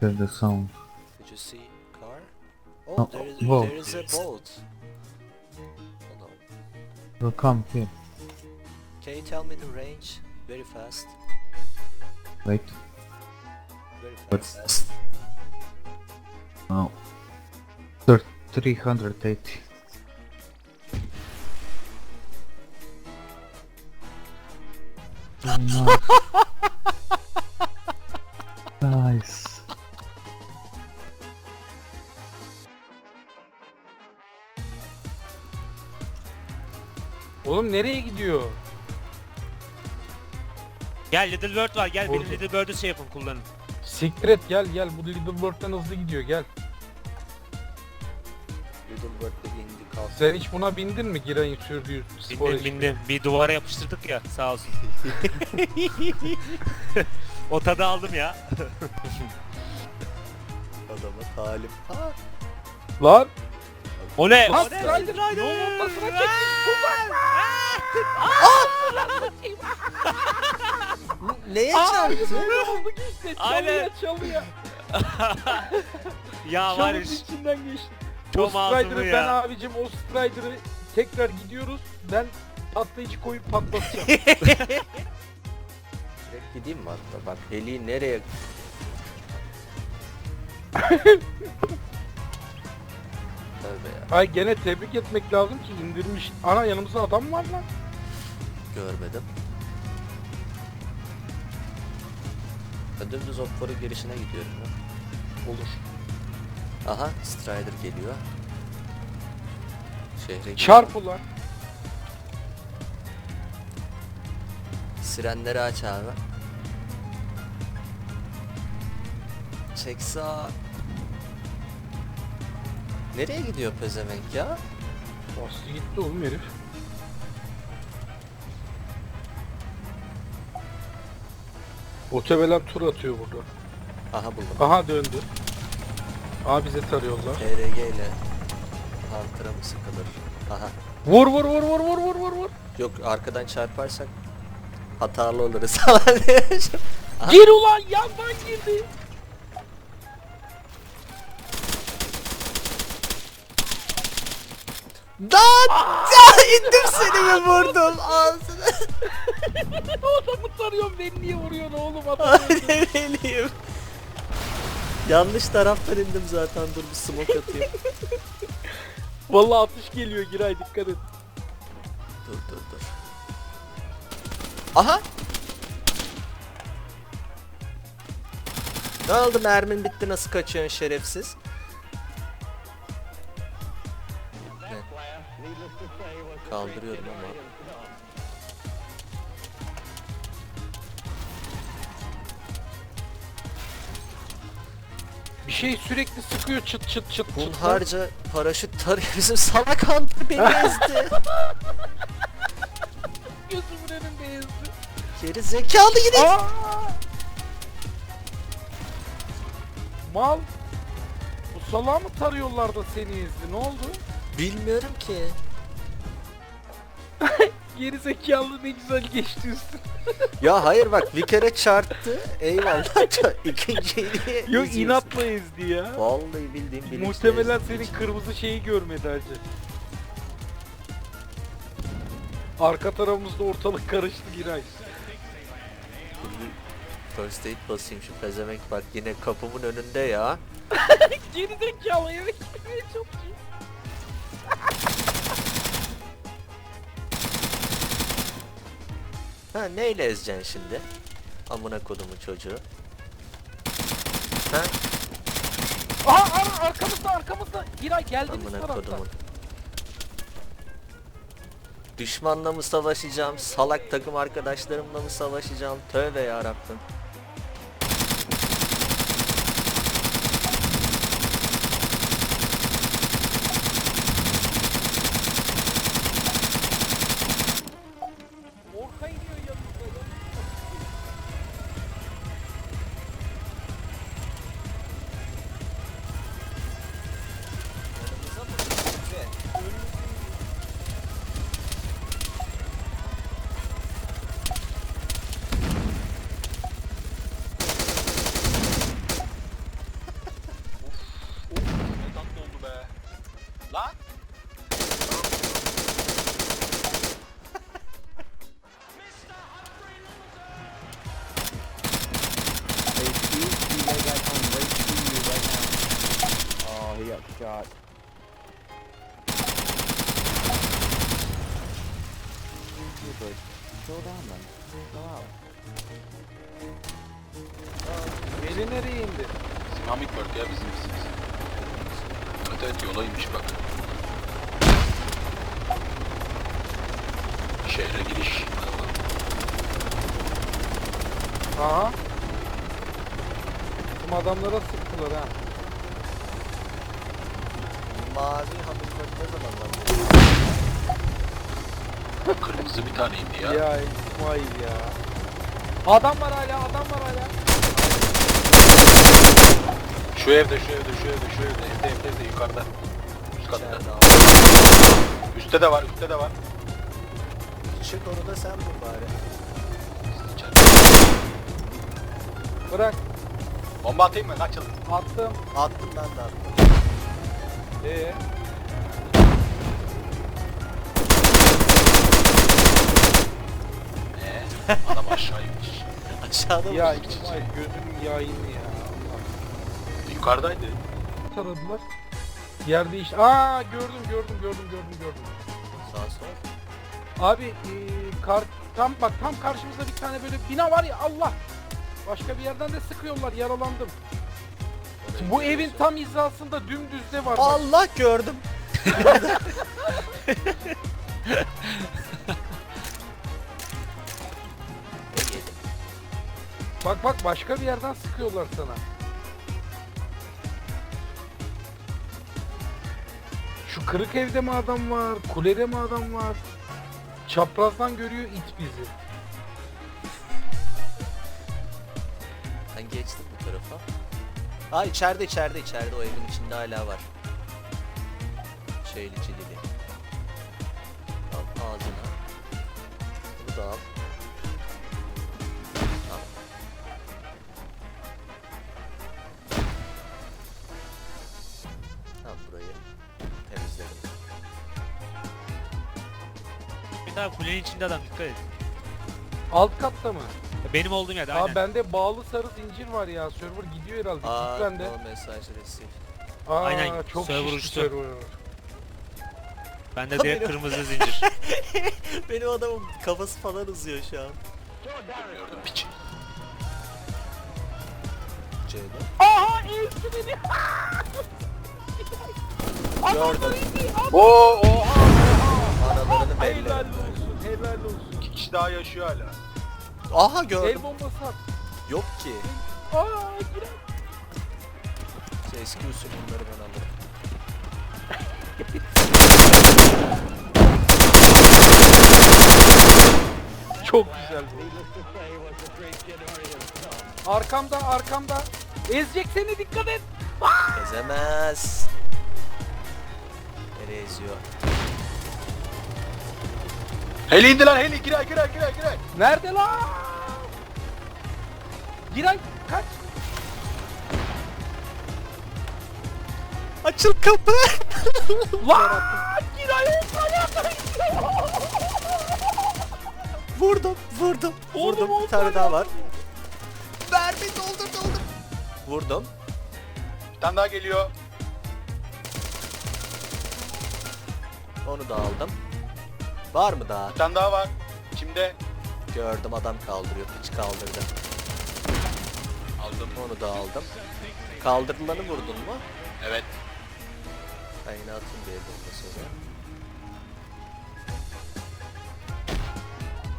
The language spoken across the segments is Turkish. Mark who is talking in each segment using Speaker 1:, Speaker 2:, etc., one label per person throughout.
Speaker 1: Hear the sound.
Speaker 2: Did you see car? Oh,
Speaker 1: Oh,
Speaker 2: there is
Speaker 1: boat.
Speaker 2: there is a boat. Oh no.
Speaker 1: Will come here.
Speaker 2: Can you tell me the range very fast?
Speaker 1: Wait.
Speaker 2: Very fast.
Speaker 1: What's Oh. Thir 380. nice. nice.
Speaker 3: Oğlum nereye gidiyor?
Speaker 4: Gel Little Bird var gel benim
Speaker 3: Vurdu.
Speaker 4: Little Bird'ü şey yapın kullanın.
Speaker 3: Siktir et gel gel bu Little Bird'den hızlı gidiyor gel.
Speaker 2: Little Bird'de indi kalktı.
Speaker 3: Sen hiç buna bindin mi Giray'ın sürdüğü spor
Speaker 4: Bindim
Speaker 3: eşi?
Speaker 4: bindim. Bir duvara yapıştırdık ya sağ olsun. o tadı aldım ya.
Speaker 2: Adama talim. Ha!
Speaker 3: Lan!
Speaker 4: O ne?
Speaker 3: Strider! Yolun ortasına çekmiş!
Speaker 2: Neye çarptı?
Speaker 3: böyle oldu ki işte çalıya
Speaker 4: Aynen.
Speaker 3: çalıya.
Speaker 4: Ya var
Speaker 3: Çalının
Speaker 4: ya ş-
Speaker 3: içinden geçti.
Speaker 4: çok
Speaker 3: o Strider'ı
Speaker 4: masumum
Speaker 3: ben
Speaker 4: ya.
Speaker 3: abicim o Strider'ı tekrar gidiyoruz. Ben patlayıcı koyup patlatacağım.
Speaker 2: Direkt gideyim mi hatta? Bak heli nereye... Tövbe ya.
Speaker 3: Ay gene tebrik etmek lazım ki indirmiş. Ana yanımızda adam var lan.
Speaker 2: Görmedim. Ben dümdüz girişine gidiyorum ya.
Speaker 3: Olur.
Speaker 2: Aha Strider geliyor. Şehre giriyor.
Speaker 3: Çarp ulan.
Speaker 2: Sirenleri aç abi. Çek sağa. Nereye gidiyor pezevenk ya?
Speaker 3: Bastı gitti oğlum herif. Muhtemelen tur atıyor burada.
Speaker 2: Aha buldum.
Speaker 3: Aha döndü. Aha bize tarıyorlar.
Speaker 2: TRG ile Hunter'a mı sıkılır? Aha.
Speaker 3: Vur vur vur vur vur vur vur vur.
Speaker 2: Yok arkadan çarparsak hatalı oluruz falan diye. Aha.
Speaker 3: Gir ulan yandan girdi.
Speaker 2: Lan! Ya indim seni mi vurdum ağzına?
Speaker 3: o adamı tarıyorum beni niye vuruyorsun oğlum adam öldü.
Speaker 2: ne bileyim. Yanlış taraftan indim zaten dur bir smoke atayım.
Speaker 3: Vallahi atış geliyor Giray dikkat et.
Speaker 2: dur dur dur. Aha! Ne oldu mermin bitti nasıl kaçıyorsun şerefsiz? Kaldırıyorum ama.
Speaker 3: Bir şey sürekli sıkıyor çıt çıt çıt çıt.
Speaker 2: Hunharca paraşüt tarıyor bizim salak hunter beni ezdi.
Speaker 3: Gözümün önünde ezdi.
Speaker 2: Geri zekalı yine.
Speaker 3: Aa! Mal. Bu salağı mı tarıyorlar da seni ezdi ne oldu?
Speaker 2: Bilmiyorum ki.
Speaker 3: Geri zekalı ne güzel geçti üstüne.
Speaker 2: Ya hayır bak bir kere çarptı. Eyvallah. İkinciyi
Speaker 3: Yok
Speaker 2: eziyorsun.
Speaker 3: inatla ezdi ya.
Speaker 2: Vallahi bildiğim bilinçli
Speaker 3: Muhtemelen
Speaker 2: ezdiği
Speaker 3: senin
Speaker 2: için.
Speaker 3: kırmızı şeyi görmedi hacı. Arka tarafımızda ortalık karıştı Giray.
Speaker 2: Bir First aid basayım şu pezevenk bak yine kapımın önünde ya.
Speaker 3: Geri zekalı evet. Çok iyi.
Speaker 2: Ha neyle ezeceksin şimdi? Amına kodumun çocuğu. Ha
Speaker 3: Aha, aha arkamızda arkamızda. Giray geldiğimiz
Speaker 2: amına
Speaker 3: tarafta.
Speaker 2: kodumun. Düşmanla mı savaşacağım? Salak takım arkadaşlarımla mı savaşacağım? Tövbe yarabbim.
Speaker 5: Şehre giriş.
Speaker 3: Aha. Bizim adamlara sıktılar ha.
Speaker 2: Mavi hamurları ne zaman lan?
Speaker 5: Kırmızı bir tane indi ya.
Speaker 3: Ya İsmail ya. Adam var hala, adam var hala.
Speaker 5: Şu evde şu evde şu evde şu evde evde evde, evde yukarıda. Üst katta. Üstte de var üstte de var.
Speaker 2: Çık onu da sen vur bari.
Speaker 3: Bırak,
Speaker 5: Bomba atayım mı? Kaçın.
Speaker 3: attım.
Speaker 2: Attım ben de attım.
Speaker 3: Ee,
Speaker 5: Ee, adam aşağı inmiş.
Speaker 2: Aşağıda
Speaker 3: ya
Speaker 2: vur.
Speaker 3: İsmail gözünün yayını ya. Allah.
Speaker 5: Yukarıdaydı.
Speaker 3: Taradılar. Yer değişti. Aa gördüm gördüm gördüm gördüm gördüm. Abi eee, kar tam bak tam karşımızda bir tane böyle bina var ya Allah. Başka bir yerden de sıkıyorlar yaralandım. Bu evin tam hizasında dümdüzde var. bak.
Speaker 2: Allah gördüm.
Speaker 3: Bak bak başka bir yerden sıkıyorlar sana. Şu kırık evde mi adam var? Kulede mi adam var? Çaprazdan görüyor it bizi.
Speaker 2: Ben geçtim bu tarafa. Aa içeride içeride içeride o evin içinde hala var. Şeyli çilili.
Speaker 4: Bir tane kulenin içinde adam dikkat et.
Speaker 3: Alt katta mı?
Speaker 4: Benim olduğum yerde
Speaker 3: Aa
Speaker 4: aynen.
Speaker 3: bende bağlı sarı zincir var ya. Server gidiyor herhalde.
Speaker 2: Aa
Speaker 3: Git bende.
Speaker 2: no mesaj.
Speaker 3: Aa
Speaker 4: Aynen,
Speaker 3: çok
Speaker 4: server
Speaker 3: şişti
Speaker 4: uçtu.
Speaker 3: server.
Speaker 4: Bende direkt kırmızı zincir.
Speaker 2: Benim adamın kafası falan uzuyor şu an.
Speaker 5: Gördüm piçi.
Speaker 2: C'de.
Speaker 3: Aha eğitti beni.
Speaker 2: Gördüm.
Speaker 5: Oo oha. Daha yaşıyor hala.
Speaker 2: Aha gördüm.
Speaker 3: El bombası at.
Speaker 2: Yok ki.
Speaker 3: Aa girer.
Speaker 2: Şey, eski usul bunları ben alırım.
Speaker 3: Çok güzel bu. Arkamda arkamda. Ezecek seni dikkat et.
Speaker 2: Ezemez. Nereye eziyor?
Speaker 5: Heli indi lan heli giray giray giray giray.
Speaker 3: Nerede lan? Giray kaç.
Speaker 2: Açıl kapı.
Speaker 3: Lan Giray
Speaker 2: vurdum, vurdum.
Speaker 3: Oğlum,
Speaker 2: vurdum. Bir tane daha var. Mermi doldur doldur. Vurdum.
Speaker 5: Bir tane daha geliyor.
Speaker 2: Onu da aldım. Var mı daha?
Speaker 5: Bir tane daha var. Kimde?
Speaker 2: Gördüm adam kaldırıyor. Piç kaldırdı.
Speaker 5: Aldım.
Speaker 2: Onu da aldım. Kaldırılanı vurdun mu?
Speaker 5: Evet.
Speaker 2: Ben yine attım diye bomba sonra.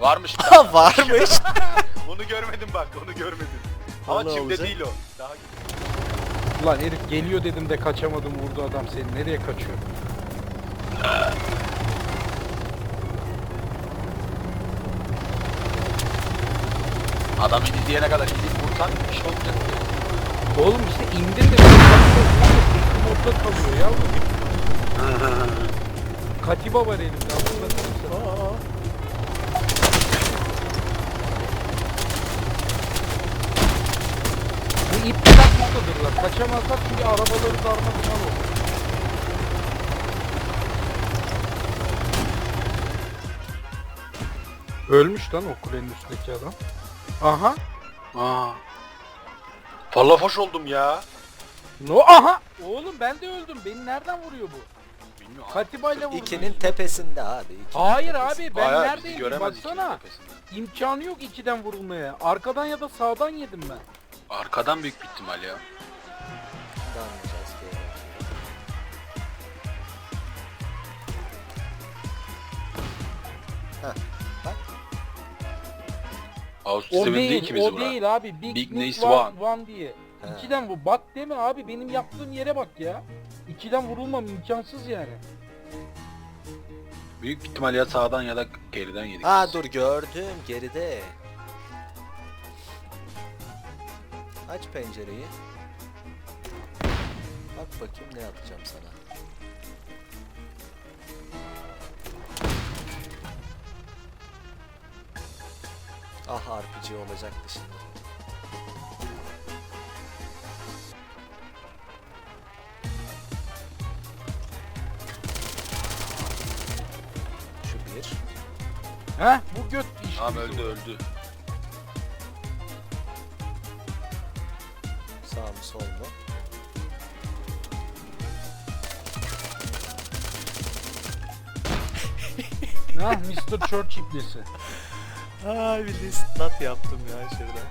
Speaker 5: Varmış. bir tane.
Speaker 2: Varmış.
Speaker 5: onu görmedim bak onu görmedim. Ama
Speaker 2: ne
Speaker 5: çimde
Speaker 2: olacak?
Speaker 5: değil o. Daha
Speaker 3: Lan herif geliyor dedim de kaçamadım vurdu adam seni. Nereye kaçıyor?
Speaker 5: Adam indi diyene kadar gidip vursan bir şey olmayacak.
Speaker 3: Oğlum işte indim de modda kalıyor yavrum. Katiba var elimde. aslında kalırsa. Bu ip noktadır Kaçamazlar çünkü arabaları darma duman olur. Ölmüş lan o kulenin üstündeki adam. Aha.
Speaker 5: Aa. Fallafoş oldum ya.
Speaker 3: No aha! Oğlum ben de öldüm. Beni nereden vuruyor bu?
Speaker 5: Bilmiyorum.
Speaker 3: Katiba ile vurdu.
Speaker 2: İkinin tepesinde abi. ikinin
Speaker 3: Hayır
Speaker 2: tepesinde.
Speaker 3: abi ben
Speaker 5: Bayağı bizi
Speaker 3: neredeyim?
Speaker 5: göremez
Speaker 3: Baksana.
Speaker 5: tepesinden.
Speaker 3: İmkanı yok ikiden vurulmaya. Arkadan ya da sağdan yedim ben.
Speaker 5: Arkadan büyük bir ihtimal ya.
Speaker 2: Ki. Heh.
Speaker 5: Ağustos
Speaker 3: O
Speaker 5: sisteminde
Speaker 3: değil,
Speaker 5: ikimiz
Speaker 3: o
Speaker 5: vuran.
Speaker 3: değil abi. Big,
Speaker 5: Big
Speaker 3: Nick
Speaker 5: Nice
Speaker 3: one,
Speaker 5: one.
Speaker 3: diye.
Speaker 2: He.
Speaker 3: İkiden bu. Bak deme abi benim yaptığım yere bak ya. İkiden vurulmam imkansız yani.
Speaker 5: Büyük ihtimal ya sağdan ya da geriden yedik. Biz.
Speaker 2: dur gördüm geride. Aç pencereyi. Bak bakayım ne yapacağım sana. Ah RPG olacaktı şimdi. Şu bir.
Speaker 3: Heh bu göt işte.
Speaker 5: Tamam öldü öldü.
Speaker 2: Sağ mı sol mu?
Speaker 3: Ha Mr. Church iplesi.
Speaker 2: Ay bir de stat yaptım ya şurada.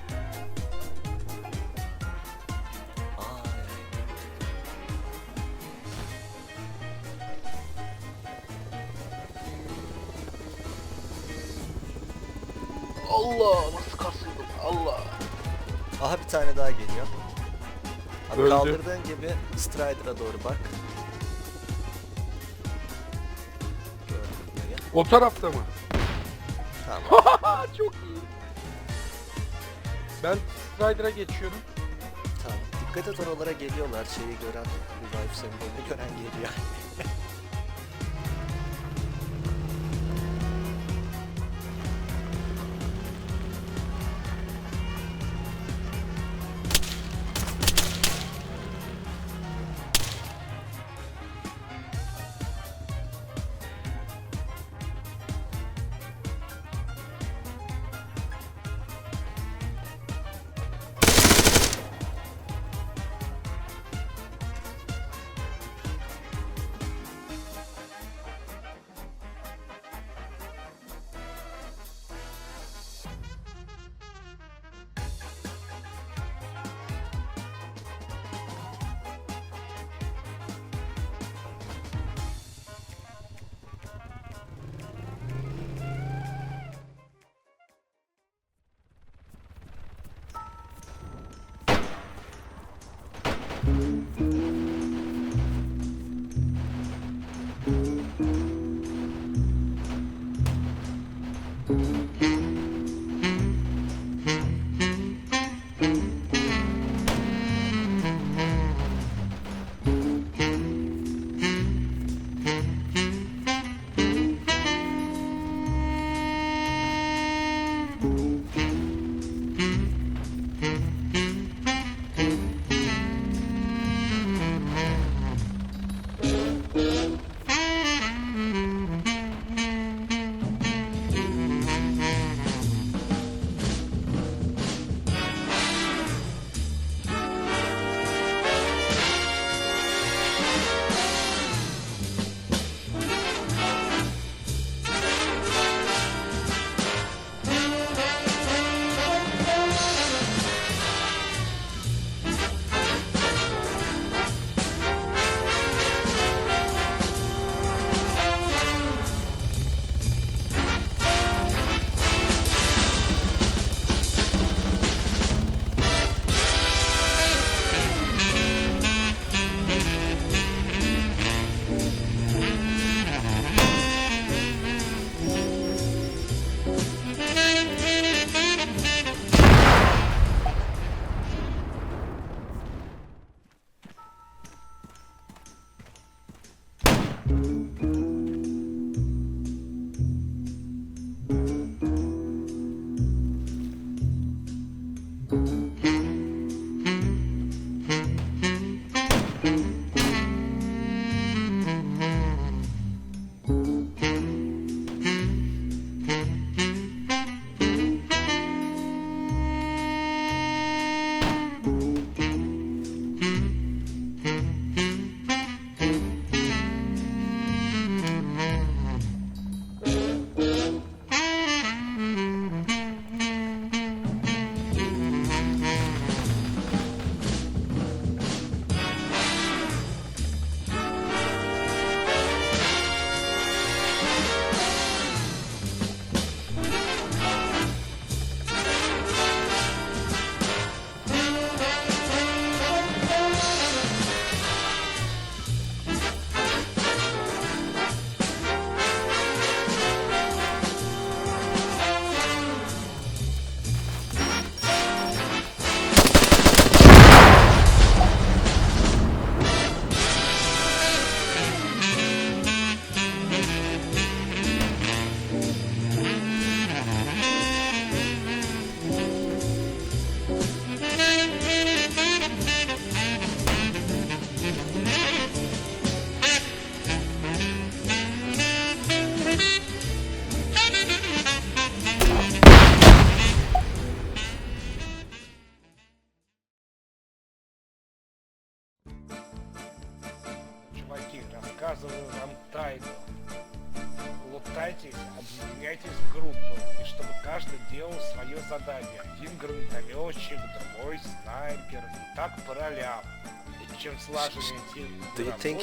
Speaker 5: Allah nasıl kasıldım Allah.
Speaker 2: Aha bir tane daha geliyor. Abi
Speaker 3: Öldü.
Speaker 2: kaldırdığın gibi Strider'a doğru bak.
Speaker 3: O tarafta mı?
Speaker 2: Tamam.
Speaker 3: Çok iyi. Ben Strider'a geçiyorum.
Speaker 2: tamam. Dikkat et oralara geliyorlar. Şeyi gören, revive sembolünü gören geliyor.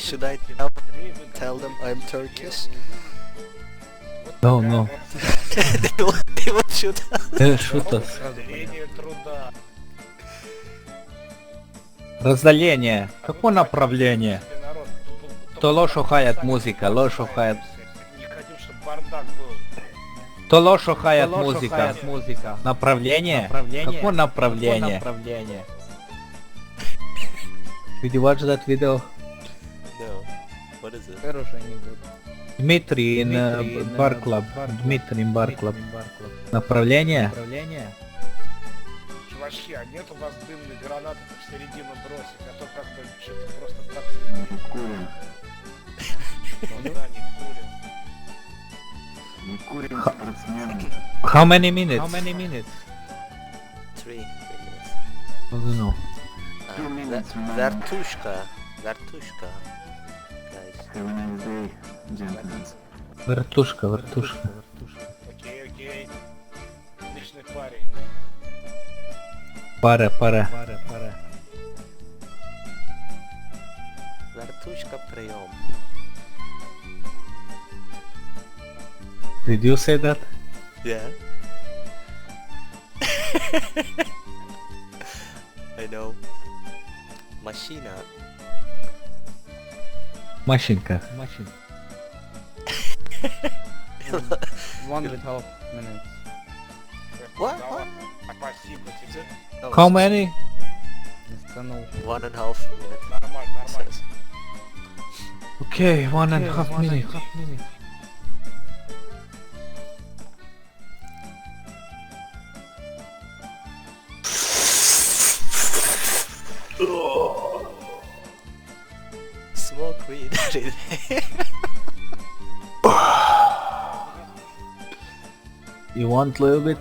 Speaker 2: Should I tell, tell them I'm Turkish?
Speaker 1: No, no.
Speaker 2: they, will, they will shoot us.
Speaker 1: They will shoot us.
Speaker 6: Разделение.
Speaker 1: Какое направление? То ложь
Speaker 6: ухает
Speaker 1: музыка,
Speaker 6: ложь ухает.
Speaker 1: То ложь
Speaker 7: ухает
Speaker 1: музыка. музыка. Направление?
Speaker 7: направление?
Speaker 1: Какое направление?
Speaker 7: Какое направление?
Speaker 1: Did you watch that video?
Speaker 2: What is it?
Speaker 7: Хороший анекдот.
Speaker 1: Дмитрий in
Speaker 7: Дмитрий in,
Speaker 1: bar club.
Speaker 7: bar club.
Speaker 1: Дмитрий in bar club.
Speaker 7: Бар клуб.
Speaker 1: Направление?
Speaker 7: Направление?
Speaker 6: Чувачки, а нет у вас дымных гранат в середину бросить, а то как-то что-то просто так...
Speaker 8: Курим.
Speaker 6: Да, не курим.
Speaker 8: Не курим спортсмены.
Speaker 1: How many minutes?
Speaker 7: How many minutes?
Speaker 2: Three.
Speaker 1: I don't know.
Speaker 2: Uh,
Speaker 8: Two minutes Have a nice day, gentlemen.
Speaker 1: Вертушка, вертушка.
Speaker 6: Окей, окей. Отличный парень.
Speaker 1: Пара, пара.
Speaker 7: Пара, пара.
Speaker 2: Vertushka прием.
Speaker 1: Did you say that?
Speaker 2: Yeah. I know. Машина.
Speaker 1: Машинка.
Speaker 7: Машин. One and a half minutes.
Speaker 2: What?
Speaker 6: Да, Спасибо тебе.
Speaker 2: Oh,
Speaker 1: How
Speaker 2: s-
Speaker 1: many?
Speaker 7: Станул.
Speaker 2: One and a half minute.
Speaker 6: Нормально, нормально.
Speaker 2: says.
Speaker 1: Okay, one and a
Speaker 7: Okay,
Speaker 1: half
Speaker 7: one and a
Speaker 1: minute.
Speaker 7: half minute.
Speaker 2: Smoke weed every day.
Speaker 1: You want a little bit?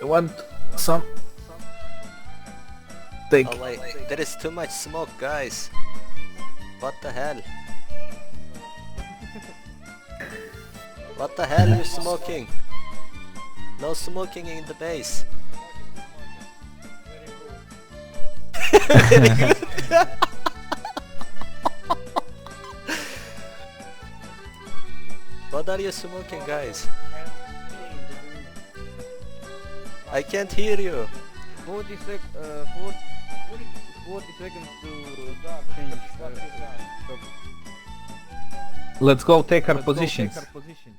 Speaker 1: You want some? Take.
Speaker 2: oh wait, there is too much smoke, guys. What the hell? What the hell you smoking? No smoking in the base. What are you smoking, guys? I can't hear you.
Speaker 7: 40 sec, uh, 40, 40 seconds to change. Uh.
Speaker 1: Let's go take our
Speaker 7: Let's go
Speaker 1: positions.
Speaker 7: take our positions.